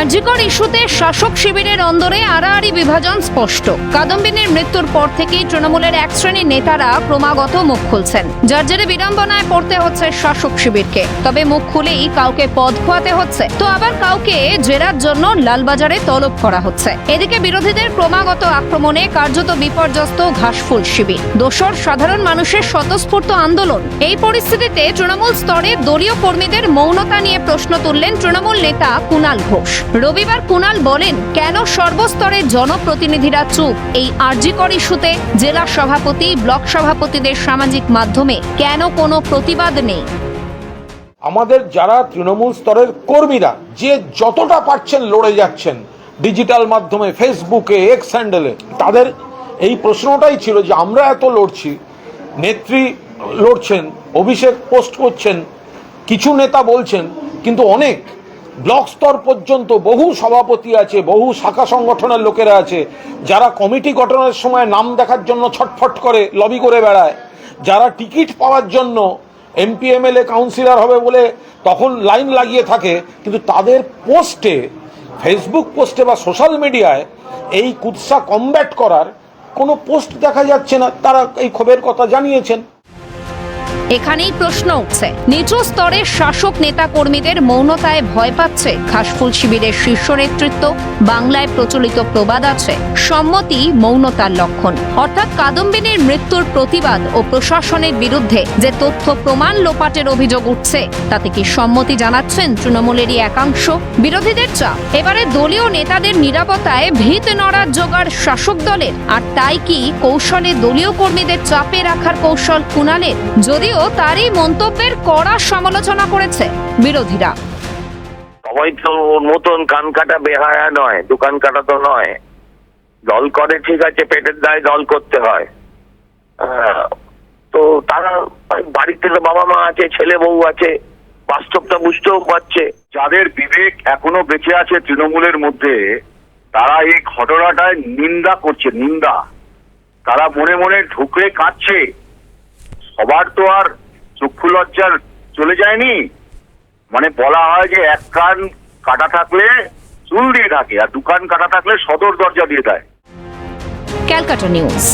আরজিকর ইস্যুতে শাসক শিবিরের অন্দরে আড়াআড়ি বিভাজন স্পষ্ট। কাদম্বিনীর মৃত্যুর পর থেকেই তৃণমূলের এক শ্রেণির নেতারা ক্রমাগত মুখ খুলছেন। যার জেরে বিড়ম্বনায় পড়তে হচ্ছে শাসক শিবিরকে। তবে মুখ খুলেই কাউকে পদ খোয়াতে হচ্ছে। তো আবার কাউকে জেরার জন্য লালবাজারে তলব করা হচ্ছে। এদিকে বিরোধীদের ক্রমাগত আক্রমণে কার্যত বিপর্যস্ত ঘাসফুল শিবির। দোসর সাধারণ মানুষের স্বতঃস্ফূর্ত আন্দোলন। এই পরিস্থিতিতে তৃণমূল স্তরে দলীয় কর্মীদের মৌনতা নিয়ে প্রশ্ন তুললেন তৃণমূল নেতা কুণাল ঘোষ। রবিবার কুণাল বলেন, কেন সর্বস্তরের জনপ্রতিনিধিরা চুপ? এই আরজিকর ইস্যুতে জেলা সভাপতি, ব্লক সভাপতিদের সামাজিক মাধ্যমে কেন কোনো প্রতিবাদ নেই? আমাদের যারা তৃণমূল স্তরের কর্মীরা, যে যতটা পারছেন লড়ে যাচ্ছেন, ডিজিটাল মাধ্যমে, ফেসবুকে এক্স হ্যান্ডেলে তাদের এই প্রশ্নটাই ছিল যে আমরা এত লড়ছি, নেত্রী লড়ছেন, অভিষেক পোস্ট করছেন, কিছু নেতা বলছেন, কিন্তু অনেক ব্লক স্তর পর্যন্ত বহু সভাপতি আছে, বহু শাখা সংগঠনের লোকেরা আছে, যারা কমিটি গঠনের সময় নাম দেখার জন্য ছটফট করে, লবি করে বেড়ায়। যারা টিকিট পাওয়ার জন্য এমপি এমএলএ কাউন্সিলর হবে বলে তখন লাইন লাগিয়ে থাকে, কিন্তু তাদের পোস্টে ফেসবুক পোস্টে বা সোশ্যাল মিডিয়ায় এই কুৎসা কমব্যাট করার কোনো পোস্ট দেখা যাচ্ছে না। তারা এই ক্ষোভের কথা জানিয়েছেন। এখানেই প্রশ্ন উঠছে। নিচু স্তরের শাসক নেতা কর্মীদের মৌনতায় ভয় পাচ্ছে। খাসফুল শিবিরের শীর্ষ নেতৃত্ব, বাংলায় প্রচলিত প্রবাদ আছে। সম্মতি মৌনতার লক্ষণ। অর্থাৎ কাদম্বিনীর মৃত্যুর প্রতিবাদ ও প্রশাসনের বিরুদ্ধে যে তথ্য প্রমাণ লোপাটের অভিযোগ উঠছে, তাতে কি সম্মতি জানাচ্ছেন তৃণমূলেরই একাংশ? বিরোধীদের চাপ। এবারে দলীয় নেতাদের নিরাপত্তায় ভিত নড়ার জোগাড় শাসক দলের। আর তাই কি কৌশলে দলীয় কর্মীদের চাপে রাখার কৌশল কুণালের? যদিও তারই মন্তব্যের কড়া সমালোচনা করেছে বিরোধীরা। সবাই তো ওর মতন কান কাটা বেহায়া নয় দোকান কাটা তো নয়। দল করে ঠিক আছে পেটের দায় দল করতে হয়। আহ, তো তারা বাড়িতে তো বাবা মা আছে ছেলে বউ আছে বাস্তবটা বুঝতেও পারছে। যাদের বিবেক এখনও বেঁচে আছে তৃণমূলের মধ্যে তারা এই ঘটনাটায় নিন্দা করছে নিন্দা। তারা মনে মনে ঢুকে কাঁদছে। সবার তো আর চক্ষু লজ্জার চলে যায়নি। মানে বলা হয় যে এক কান কাটা থাকলে চুল দিয়ে থাকে, আর দু কান কাটা থাকলে সদর দরজা দিয়ে দেয়। Calcutta news.